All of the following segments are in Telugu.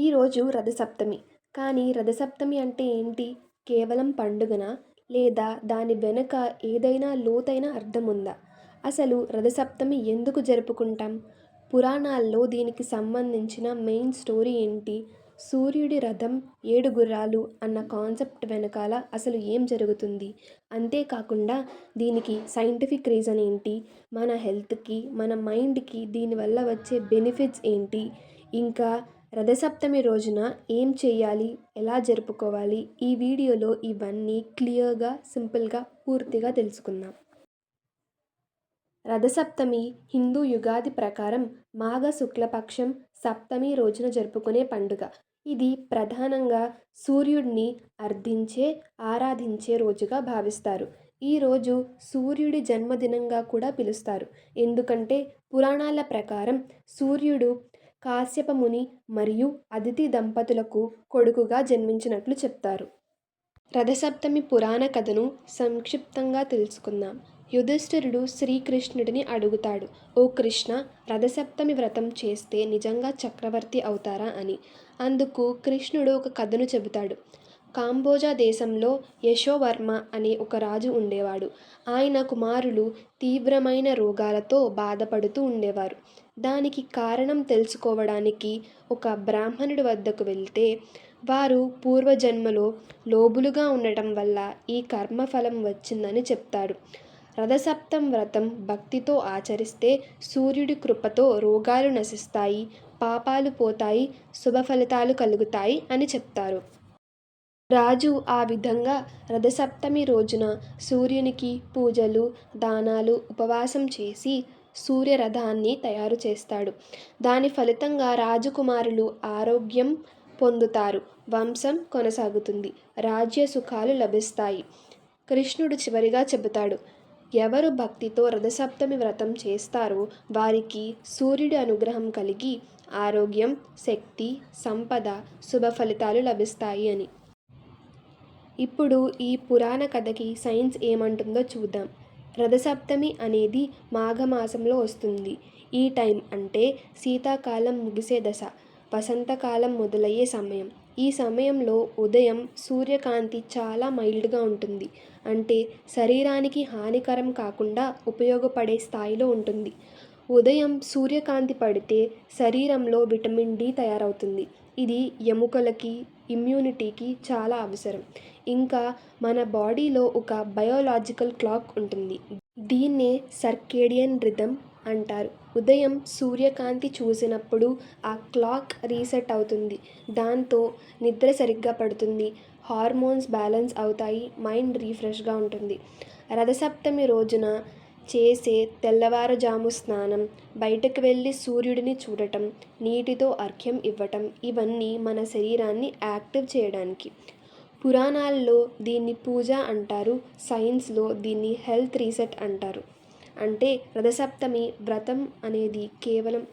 ఈరోజు రథసప్తమి. కానీ రథసప్తమి అంటే ఏంటి? కేవలం పండుగన? లేదా దాని వెనుక ఏదైనా లోతైన అర్థం ఉందా అసలు రథసప్తమి ఎందుకు జరుపుకుంటాం? పురాణాల్లో దీనికి సంబంధించిన మెయిన్ స్టోరీ ఏంటి? సూర్యుడి రథం ఏడు గుర్రాలు అన్న కాన్సెప్ట్ వెనకాల అసలు ఏం జరుగుతుంది? అంతేకాకుండా దీనికి సైంటిఫిక్ రీజన్ ఏంటి? మన హెల్త్కి మన మైండ్కి దీనివల్ల వచ్చే బెనిఫిట్స్ ఏంటి? ఇంకా రథసప్తమి రోజున ఏం చేయాలి ఎలా జరుపుకోవాలి? ఈ వీడియోలో ఇవన్నీ క్లియర్గా సింపుల్గా పూర్తిగా తెలుసుకుందాం. రథసప్తమి హిందూ యుగాది ప్రకారం మాఘ శుక్లపక్షం సప్తమి రోజున జరుపుకునే పండుగ. ఇది ప్రధానంగా సూర్యుడిని అర్థించే ఆరాధించే రోజుగా భావిస్తారు. ఈరోజు సూర్యుడి జన్మదినంగా కూడా పిలుస్తారు. ఎందుకంటే పురాణాల ప్రకారం సూర్యుడు కాశ్యప ముని మరియు అదితి దంపతులకు కొడుకుగా జన్మించినట్లు చెప్తారు. రథసప్తమి పురాణ కథను సంక్షిప్తంగా తెలుసుకుందాం. యుధిష్ఠిరుడు శ్రీకృష్ణుడిని అడుగుతాడు ఓ కృష్ణ రథసప్తమి వ్రతం చేస్తే నిజంగా చక్రవర్తి అవుతారా? అని. అందుకు కృష్ణుడు ఒక కథను చెబుతాడు. కాంబోజా దేశంలో యశోవర్మ అనే ఒక రాజు ఉండేవాడు. ఆయన కుమారులు తీవ్రమైన రోగాలతో బాధపడుతూ ఉండేవారు. దానికి కారణం తెలుసుకోవడానికి ఒక బ్రాహ్మణుడి వద్దకు వెళ్తే వారు పూర్వజన్మలో లోబులుగా ఉండటం వల్ల ఈ కర్మఫలం వచ్చిందని చెప్తాడు. రథసప్తం వ్రతం భక్తితో ఆచరిస్తే సూర్యుడి కృపతో రోగాలు నశిస్తాయి పాపాలు పోతాయి శుభ ఫలితాలు కలుగుతాయి అని చెప్తారు. రాజు ఆ విధంగా రథసప్తమి రోజున సూర్యునికి పూజలు దానాలు ఉపవాసం చేసి సూర్యరథాన్ని తయారు చేస్తాడు. దాని ఫలితంగా రాజకుమారులు ఆరోగ్యం పొందుతారు వంశం కొనసాగుతుంది రాజ్య సుఖాలు లభిస్తాయి. కృష్ణుడు చివరిగా చెబుతాడు ఎవరు భక్తితో రథసప్తమి వ్రతం చేస్తారో వారికి సూర్యుడి అనుగ్రహం కలిగి ఆరోగ్యం శక్తి సంపద శుభ ఫలితాలు లభిస్తాయి అని. ఇప్పుడు ఈ పురాణ కథకి సైన్స్ ఏమంటుందో చూద్దాం. రథసప్తమి అనేది మాఘమాసంలో వస్తుంది. ఈ టైం అంటే శీతాకాలం ముగిసే దశ వసంతకాలం మొదలయ్యే సమయం. ఈ సమయంలో ఉదయం సూర్యకాంతి చాలా మైల్డ్గా ఉంటుంది. అంటే శరీరానికి హానికరం కాకుండా ఉపయోగపడే స్థాయిలో ఉంటుంది. ఉదయం సూర్యకాంతి పడితే శరీరంలో విటమిన్ డి తయారవుతుంది. ఇది ఎముకలకి ఇమ్యూనిటీకి చాలా అవసరం. ఇంకా మన బాడీలో ఒక బయోలాజికల్ క్లాక్ ఉంటుంది. దీన్నే సర్కేడియన్ రిథమ్ అంటారు. ఉదయం సూర్యకాంతి చూసినప్పుడు ఆ క్లాక్ రీసెట్ అవుతుంది. దాంతో నిద్ర సరిగ్గా పడుతుంది. హార్మోన్స్ బ్యాలెన్స్ అవుతాయి. మైండ్ రీఫ్రెష్గా ఉంటుంది. రథసప్తమి రోజున చేసే తెల్లవారుజాము స్నానం బయటకు వెళ్ళి సూర్యుడిని చూడటం నీటితో అర్ఘ్యం ఇవ్వటం ఇవన్నీ మన శరీరాన్ని యాక్టివ్ చేయడానికి. పురాణాల్లో దీన్ని పూజ అంటారు సైన్స్లో దీన్ని హెల్త్ రీసెట్ అంటారు. అంటే రథసప్తమి వ్రతం అనేది కేవలం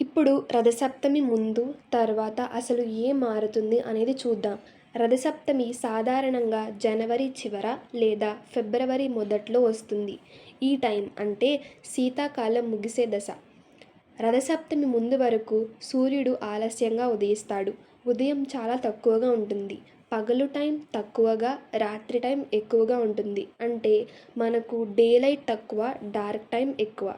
ఇప్పుడు రథసప్తమి ముందు తర్వాత అసలు ఏం మారుతుంది అనేది చూద్దాం. రథసప్తమి సాధారణంగా జనవరి చివర లేదా ఫిబ్రవరి మొదట్లో వస్తుంది. ఈ టైం అంటే శీతాకాలం ముగిసే దశ. రథసప్తమి ముందు వరకు సూర్యుడు ఆలస్యంగా ఉదయిస్తాడు. ఉదయం చాలా తక్కువగా ఉంటుంది. పగలు టైం తక్కువగా రాత్రి టైం ఎక్కువగా ఉంటుంది. అంటే మనకు డే లైట్ తక్కువ డార్క్ టైం ఎక్కువ.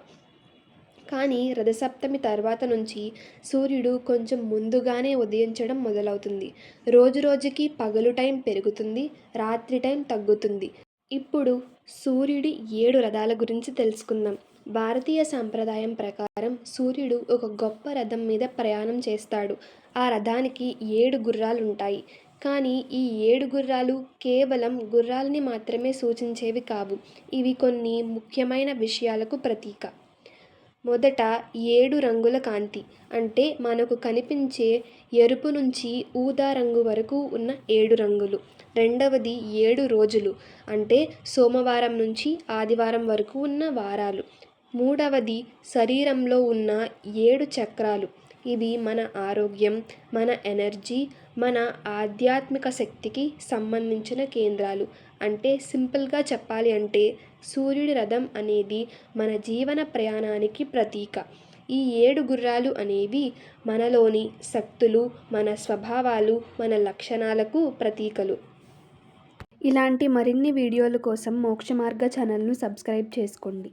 కానీ రథసప్తమి తర్వాత నుంచి సూర్యుడు కొంచెం ముందుగానే ఉదయించడం మొదలవుతుంది. రోజు రోజుకి పగలు టైం పెరుగుతుంది రాత్రి టైం తగ్గుతుంది. ఇప్పుడు సూర్యుడి ఏడు రథాల గురించి తెలుసుకుందాం. భారతీయ సాంప్రదాయం ప్రకారం సూర్యుడు ఒక గొప్ప రథం మీద ప్రయాణం చేస్తాడు. ఆ రథానికి ఏడు గుర్రాలు ఉంటాయి కానీ ఈ ఏడు గుర్రాలు కేవలం గుర్రాలని మాత్రమే సూచించేవి కావు. ఇవి కొన్ని ముఖ్యమైన విషయాలకు ప్రతీక. మొదట ఏడు రంగుల కాంతి అంటే మనకు కనిపించే ఎరుపు నుంచి ఊదా రంగు వరకు ఉన్న ఏడు రంగులు. రెండవది ఏడు రోజులు అంటే సోమవారం నుంచి ఆదివారం వరకు ఉన్న వారాలు. మూడవది శరీరంలో ఉన్న ఏడు చక్రాలు. ఇవి మన ఆరోగ్యం మన ఎనర్జీ మన ఆధ్యాత్మిక శక్తికి సంబంధించిన కేంద్రాలు. అంటే సింపుల్గా చెప్పాలి అంటే సూర్యుడి రథం అనేది మన జీవన ప్రయాణానికి ప్రతీక. ఈ ఏడు గుర్రాలు అనేవి మనలోని శక్తులు మన స్వభావాలు మన లక్షణాలకు ప్రతీకలు. ఇలాంటి మరిన్ని వీడియోల కోసం మోక్ష మార్గ ఛానల్ను సబ్స్క్రైబ్ చేసుకోండి.